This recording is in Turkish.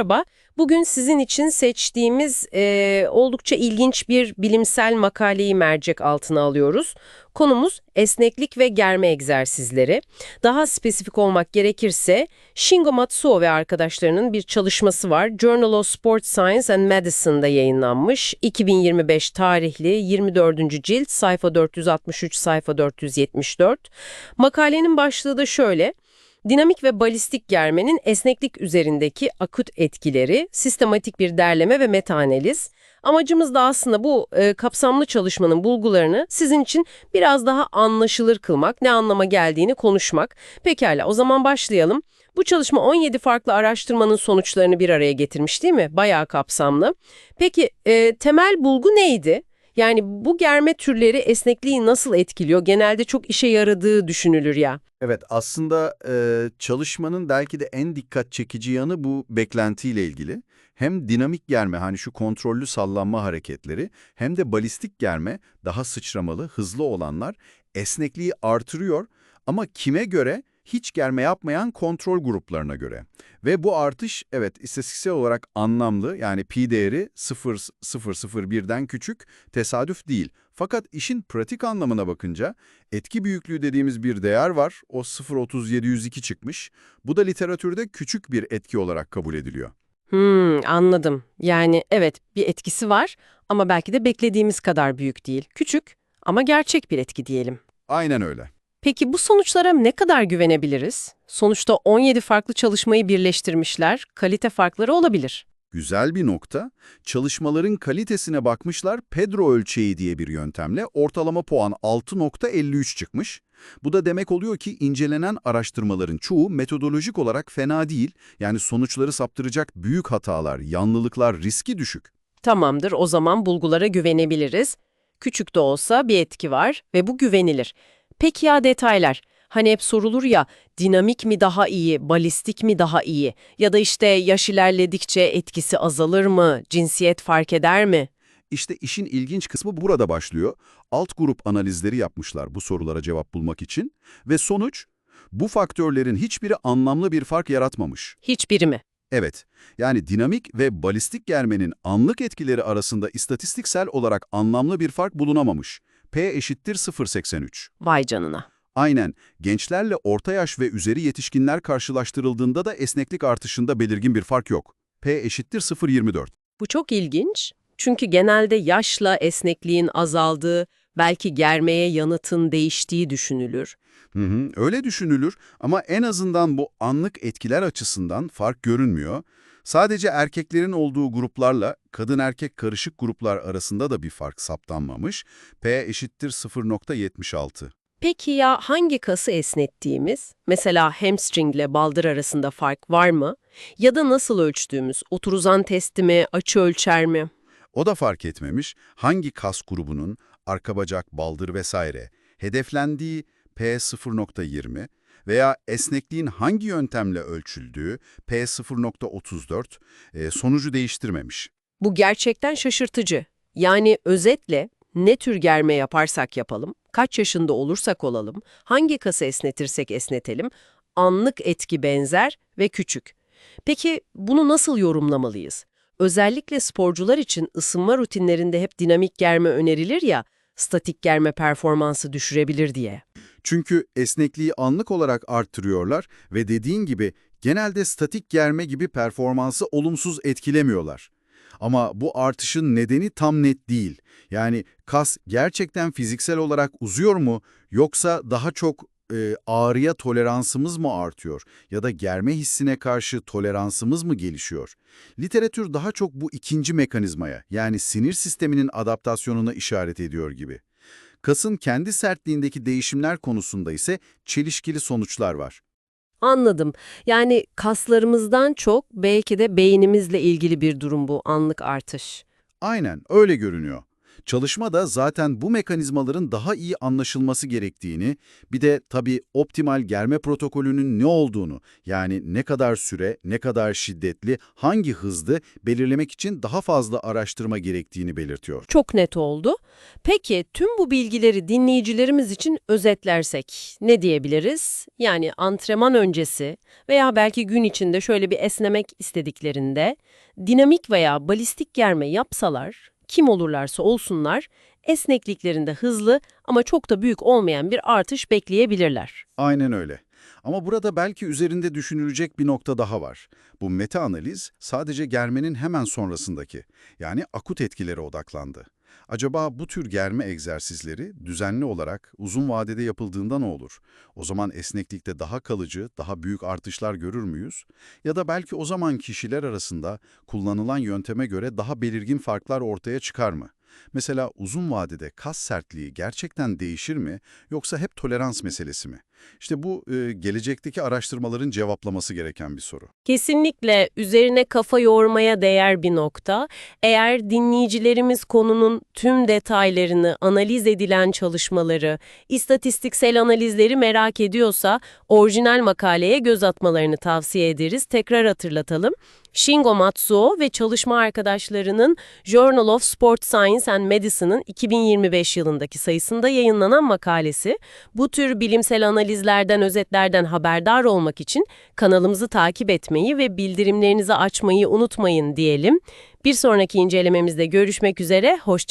Merhaba, bugün sizin için seçtiğimiz eee, oldukça ilginç bir bilimsel makaleyi mercek altına alıyoruz. Konumuz esneklik ve germe egzersizleri. Daha spesifik olmak gerekirse Shingo Matsuo ve arkadaşlarının bir çalışması var. Journal of Sports Science and Medicine'da yayınlanmış. 2025 tarihli 24. cilt sayfa 463 sayfa 474. Makalenin başlığı da şöyle. Dinamik ve balistik germenin esneklik üzerindeki akut etkileri, sistematik bir derleme ve metaanaliz. Amacımız da aslında bu e, kapsamlı çalışmanın bulgularını sizin için biraz daha anlaşılır kılmak, ne anlama geldiğini konuşmak. Pekala, o zaman başlayalım. Bu çalışma 17 farklı araştırmanın sonuçlarını bir araya getirmiş değil mi? Bayağı kapsamlı. Peki e, temel bulgu neydi? Yani bu germe türleri esnekliği nasıl etkiliyor? Genelde çok işe yaradığı düşünülür ya. Evet, aslında e, çalışmanın belki de en dikkat çekici yanı bu beklentiyle ilgili. Hem dinamik germe, hani şu kontrollü sallanma hareketleri, hem de balistik germe, daha sıçramalı, hızlı olanlar esnekliği artırıyor ama kime göre? Hiç germe yapmayan kontrol gruplarına göre. Ve bu artış, evet istatistiksel olarak anlamlı, yani pi değeri 0,001'den küçük, tesadüf değil. Fakat işin pratik anlamına bakınca etki büyüklüğü dediğimiz bir değer var. O 0.3702 çıkmış. Bu da literatürde küçük bir etki olarak kabul ediliyor. Hmm, anladım. Yani evet bir etkisi var ama belki de beklediğimiz kadar büyük değil. Küçük ama gerçek bir etki diyelim. Aynen öyle. Peki bu sonuçlara ne kadar güvenebiliriz? Sonuçta 17 farklı çalışmayı birleştirmişler, kalite farkları olabilir. Güzel bir nokta. Çalışmaların kalitesine bakmışlar Pedro ölçeği diye bir yöntemle ortalama puan 6.53 çıkmış. Bu da demek oluyor ki incelenen araştırmaların çoğu metodolojik olarak fena değil. Yani sonuçları saptıracak büyük hatalar, yanlılıklar riski düşük. Tamamdır, o zaman bulgulara güvenebiliriz. Küçük de olsa bir etki var ve bu güvenilir. Peki ya detaylar? Hani hep sorulur ya, dinamik mi daha iyi, balistik mi daha iyi? Ya da işte yaş ilerledikçe etkisi azalır mı, cinsiyet fark eder mi? İşte işin ilginç kısmı burada başlıyor. Alt grup analizleri yapmışlar bu sorulara cevap bulmak için ve sonuç bu faktörlerin hiçbiri anlamlı bir fark yaratmamış. Hiçbiri mi? Evet, yani dinamik ve balistik germenin anlık etkileri arasında istatistiksel olarak anlamlı bir fark bulunamamış. P eşittir 0.83. Vay canına. Aynen, gençlerle orta yaş ve üzeri yetişkinler karşılaştırıldığında da esneklik artışında belirgin bir fark yok. P eşittir 0.24. Bu çok ilginç. Çünkü genelde yaşla esnekliğin azaldığı, belki germeye yanıtın değiştiği düşünülür. Hı hı, öyle düşünülür ama en azından bu anlık etkiler açısından fark görünmüyor. Sadece erkeklerin olduğu gruplarla kadın-erkek karışık gruplar arasında da bir fark saptanmamış. P eşittir 0.76. Peki ya hangi kası esnettiğimiz? Mesela hamstring ile baldır arasında fark var mı? Ya da nasıl ölçtüğümüz? Oturuzan testi mi, açı ölçer mi? O da fark etmemiş hangi kas grubunun, arka bacak, baldır vesaire, hedeflendiği P 0.20 veya esnekliğin hangi yöntemle ölçüldüğü P 0.34 e, sonucu değiştirmemiş. Bu gerçekten şaşırtıcı. Yani özetle ne tür germe yaparsak yapalım, kaç yaşında olursak olalım, hangi kası esnetirsek esnetelim, anlık etki benzer ve küçük. Peki bunu nasıl yorumlamalıyız? Özellikle sporcular için ısınma rutinlerinde hep dinamik germe önerilir ya, statik germe performansı düşürebilir diye. Çünkü esnekliği anlık olarak arttırıyorlar ve dediğin gibi genelde statik germe gibi performansı olumsuz etkilemiyorlar. Ama bu artışın nedeni tam net değil. Yani kas gerçekten fiziksel olarak uzuyor mu yoksa daha çok e, ağrıya toleransımız mı artıyor ya da germe hissine karşı toleransımız mı gelişiyor? Literatür daha çok bu ikinci mekanizmaya yani sinir sisteminin adaptasyonuna işaret ediyor gibi. Kasın kendi sertliğindeki değişimler konusunda ise çelişkili sonuçlar var. Anladım. Yani kaslarımızdan çok belki de beynimizle ilgili bir durum bu anlık artış. Aynen öyle görünüyor. Çalışma da zaten bu mekanizmaların daha iyi anlaşılması gerektiğini, bir de tabii optimal germe protokolünün ne olduğunu, yani ne kadar süre, ne kadar şiddetli, hangi hızda belirlemek için daha fazla araştırma gerektiğini belirtiyor. Çok net oldu. Peki tüm bu bilgileri dinleyicilerimiz için özetlersek ne diyebiliriz? Yani antrenman öncesi veya belki gün içinde şöyle bir esnemek istediklerinde dinamik veya balistik germe yapsalar, kim olurlarsa olsunlar, esnekliklerinde hızlı ama çok da büyük olmayan bir artış bekleyebilirler. Aynen öyle. Ama burada belki üzerinde düşünülecek bir nokta daha var. Bu meta-analiz sadece germenin hemen sonrasındaki, yani akut etkilere odaklandı. Acaba bu tür germe egzersizleri düzenli olarak uzun vadede yapıldığında ne olur? O zaman esneklikte daha kalıcı, daha büyük artışlar görür müyüz? Ya da belki o zaman kişiler arasında kullanılan yönteme göre daha belirgin farklar ortaya çıkar mı? Mesela uzun vadede kas sertliği gerçekten değişir mi yoksa hep tolerans meselesi mi? İşte bu e, gelecekteki araştırmaların cevaplaması gereken bir soru. Kesinlikle üzerine kafa yormaya değer bir nokta. Eğer dinleyicilerimiz konunun tüm detaylarını, analiz edilen çalışmaları, istatistiksel analizleri merak ediyorsa orijinal makaleye göz atmalarını tavsiye ederiz. Tekrar hatırlatalım. Shingo Matsuo ve çalışma arkadaşlarının Journal of Sport Science and Medicine'ın 2025 yılındaki sayısında yayınlanan makalesi. Bu tür bilimsel analizlerden, özetlerden haberdar olmak için kanalımızı takip etmeyi ve bildirimlerinizi açmayı unutmayın diyelim. Bir sonraki incelememizde görüşmek üzere, hoşça